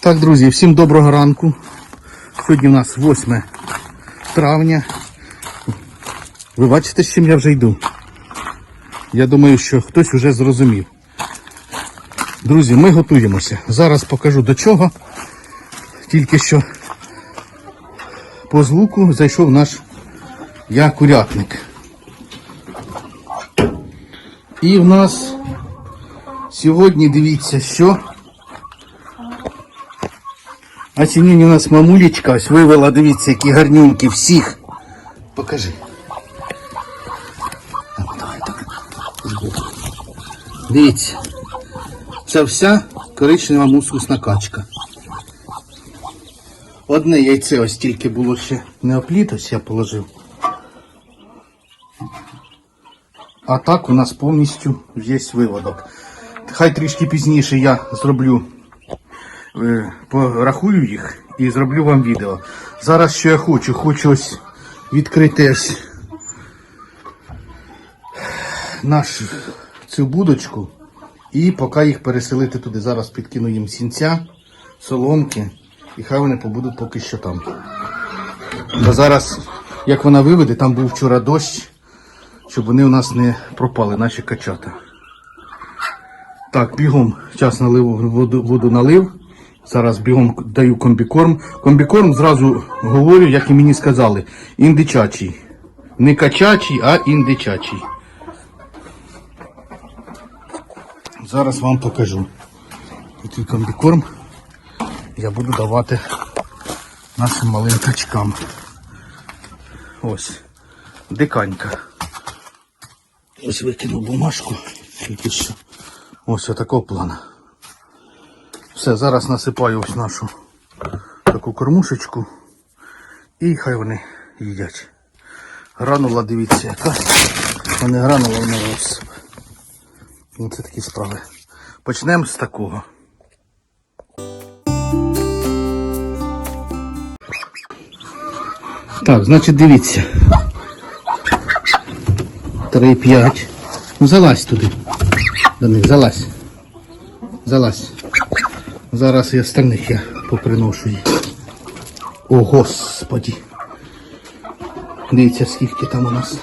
Так, друзі, всім доброго ранку. Сьогодні у нас 8 травня. Ви бачите, з чим я вже йду? Я думаю, що хтось вже зрозумів. Друзі, ми готуємося. Зараз покажу до чого. Тільки що по звуку зайшов наш я курятник. І в нас сьогодні дивіться, що а сьогодні у нас мамулечка ось вивела, дивіться, які гарнюнькі всіх. Покажи. Дивіться. Це вся коричнева мускусна качка. Одне яйце ось тільки було ще не опліт, ось я положив. А так у нас повністю весь виводок. Хай трішки пізніше я зроблю е, порахую їх і зроблю вам відео. Зараз що я хочу? Хочу ось відкрити ось наш цю будочку і поки їх переселити туди. Зараз підкину їм сінця, соломки, і хай вони побудуть поки що там. Бо зараз, як вона виведе, там був вчора дощ, щоб вони у нас не пропали, наші качата. Так, бігом час налив, воду, воду налив. Зараз бігом даю комбікорм. Комбікорм зразу говорю, як і мені сказали, індичачий. Не качачий, а індичачий. Зараз вам покажу. Який комбікорм я буду давати нашим малим качкам. Ось. Диканька. Ось викинув бумажку. Тільки що. Ось отакого плана. Все, зараз насипаю ось нашу таку кормушечку. І хай вони їдять. Гранула, дивіться, яка. Вони гранула в ось. Ну, це такі справи. Почнемо з такого. Так, значить дивіться. 3-5. Ну залазь туди. До них залазь. Залазь. Зараз і остальних я поприношу їх. О, господі. Дивіться, скільки там у нас.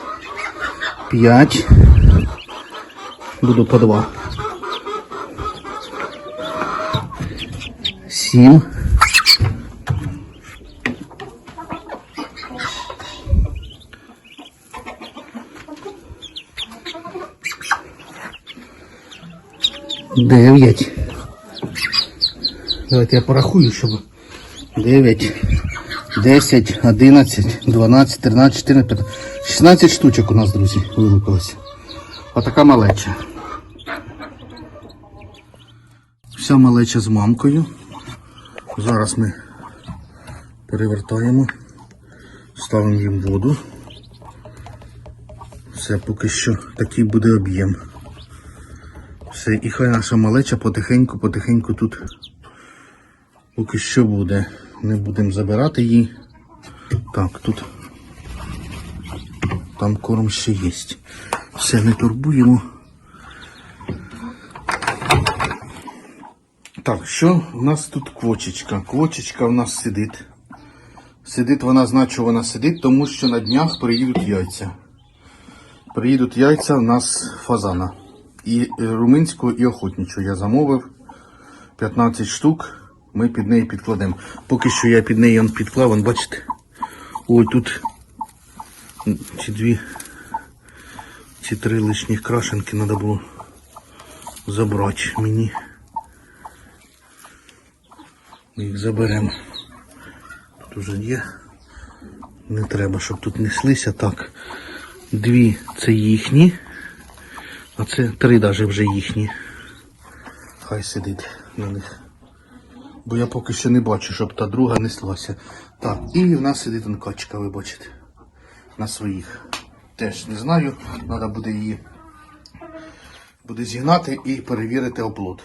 П'ять. Буду по два. Сім. Дев'ять. Давайте я порахую, щоб 9, 10, 11, 12, 13, 14, 15, 16 штучок у нас, друзі, вилупилося. Отака малеча. Вся малеча з мамкою. Зараз ми перевертаємо, ставимо їм воду. Все, поки що такий буде об'єм. Все, і хай наша малеча потихеньку, потихеньку тут поки що буде. Не будемо забирати її. Так, тут там корм ще є. Все, не турбуємо. Так, що у нас тут квочечка? Квочечка в нас сидить. Сидить вона, значить, вона сидить, тому що на днях приїдуть яйця. Приїдуть яйця у нас фазана. І е, румунського, і охотничого я замовив 15 штук. Ми під неї підкладемо. Поки що я під неї підклав, он, бачите. Ой, тут ці дві, ці три лишніх крашенки треба було забрати мені. Ми їх заберемо. Тут уже є. Не треба, щоб тут неслися. Так. Дві це їхні. А це три навіть вже їхні. Хай сидить на них. Бо я поки що не бачу, щоб та друга неслася. Так, і в нас сидить он качка, ви бачите. На своїх. Теж не знаю. Треба буде її буде зігнати і перевірити оплот.